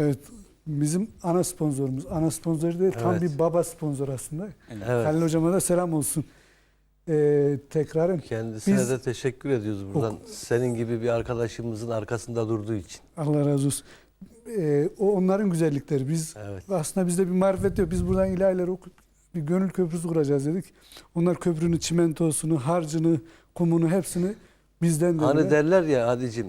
Evet. Bizim ana sponsorumuz. Ana sponsor değil, tam Evet. bir baba sponsor aslında. Evet. Halil hocama da selam olsun. Ee, tekrarın Kendisine Biz- de teşekkür ediyoruz buradan. Senin gibi bir arkadaşımızın arkasında durduğu için. Allah razı olsun. Ee, o onların güzellikleri. Biz Evet. aslında bizde bir marifet yok. Biz buradan ilahileri okuyup bir gönül köprüsü kuracağız dedik. Onlar köprünü, çimentosunu, harcını, kumunu hepsini bizden dediler. Hani derler ya Hadicim,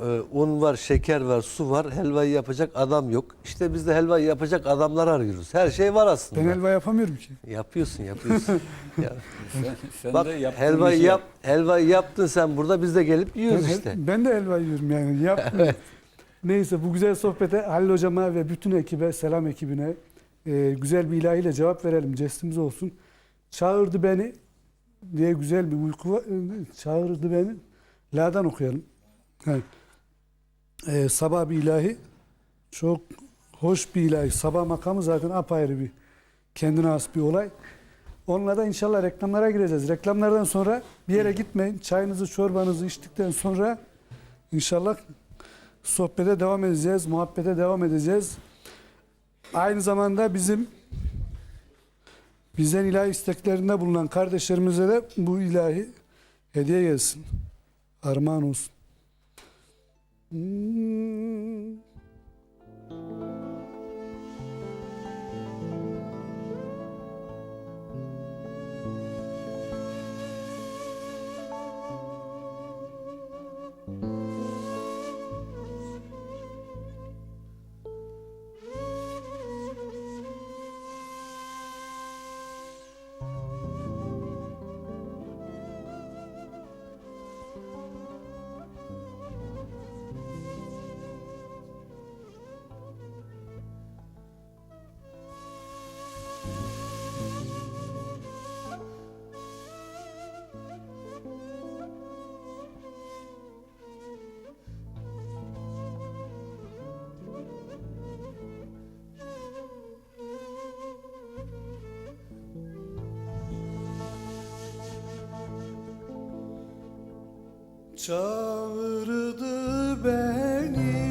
e, un var, şeker var, su var, helvayı yapacak adam yok. İşte biz de helvayı yapacak adamlar arıyoruz. Her şey var aslında. ben helva yapamıyorum ki. Yapıyorsun, yapıyorsun. ya, Sen, sen bak de helvayı işi yap, helvayı yaptın sen burada biz de gelip Ben, yiyoruz hel- işte. ben de helva yiyorum yani. Yapmıyorum. Neyse bu güzel sohbete Halil hocama ve bütün ekibe, selam ekibine e, güzel bir ilahiyle cevap verelim. Cestimiz olsun. Çağırdı beni diye güzel bir uyku var. Çağırdı beni. La'dan okuyalım. Evet. E, sabah bir ilahi. Çok hoş bir ilahi. Sabah makamı zaten apayrı bir kendine has bir olay. Onunla da inşallah reklamlara gireceğiz. Reklamlardan sonra bir yere gitmeyin. Çayınızı, çorbanızı içtikten sonra inşallah sohbete devam edeceğiz, muhabbete devam edeceğiz. Aynı zamanda bizim bizden ilahi isteklerinde bulunan kardeşlerimize de bu ilahi hediye gelsin. Armağan olsun. Mm. Çağırdı beni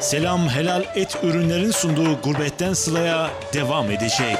Selam Helal Et ürünlerin sunduğu Gurbetten Sıla'ya devam edecek.